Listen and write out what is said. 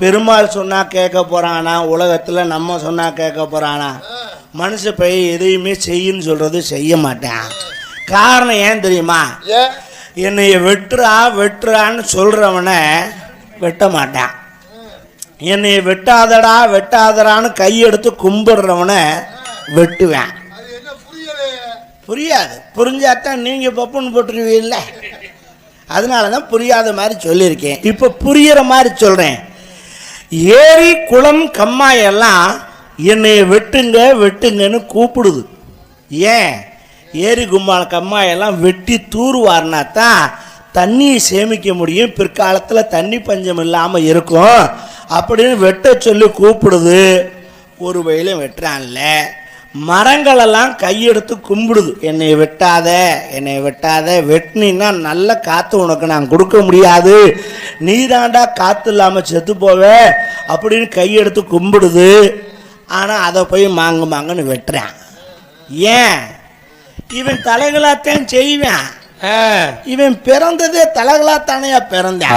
பெருமாள் சொன்னா கேட்க போறானா உலகத்துல நம்ம சொன்னா கேட்க போறானா? மனுஷ பையன் எதையுமே செய்யுன்னு சொல்றது செய்ய மாட்டான். காரணம் ஏன் தெரியுமா? என்னைய வெட்டுறா வெட்டுறான்னு சொல்றவனை வெட்ட மாட்டான். என்னைய வெட்டாதடா வெட்டாதடான்னு கையெடுத்து கும்பிடுறவனை வெட்டுவேன். என்ன புரியாது. புரிஞ்சாதான் நீங்கள் பப்புன்னு போட்டுருவீல்ல அதனால தான் புரியாத மாதிரி சொல்லியிருக்கேன். இப்போ புரியிற மாதிரி சொல்கிறேன் ஏரி குளம் கம்மாயெல்லாம் என்னை வெட்டுங்க வெட்டுங்கன்னு கூப்பிடுது. ஏன்? ஏரி கும்மா கம்மாயெல்லாம் வெட்டி தூர்வாரினா தான் தண்ணியை சேமிக்க முடியும் பிற்காலத்தில் தண்ணி பஞ்சம் இல்லாமல் இருக்கும் அப்படின்னு வெட்ட சொல்லி கூப்பிடுது. ஒரு வயலும் வெட்டுறான்ல. மரங்களெல்லாம் கையெடுத்து கும்பிடுது. என்னை வெட்டாத என்னை வெட்டாத வெட்டினா நல்ல காற்று உனக்கு நான் கொடுக்க முடியாது. நீதாண்டா காற்று இல்லாமல் செத்து போவ அப்படின்னு கையெடுத்து கும்பிடுது. ஆனால் அதை போய் மாங்கு மாங்குன்னு வெட்டுறான். ஏன்? இவன் தலைகளாத்தான் செய்வேன். இவன் பிறந்ததே தலைகளாத்தானையா பிறந்தான்?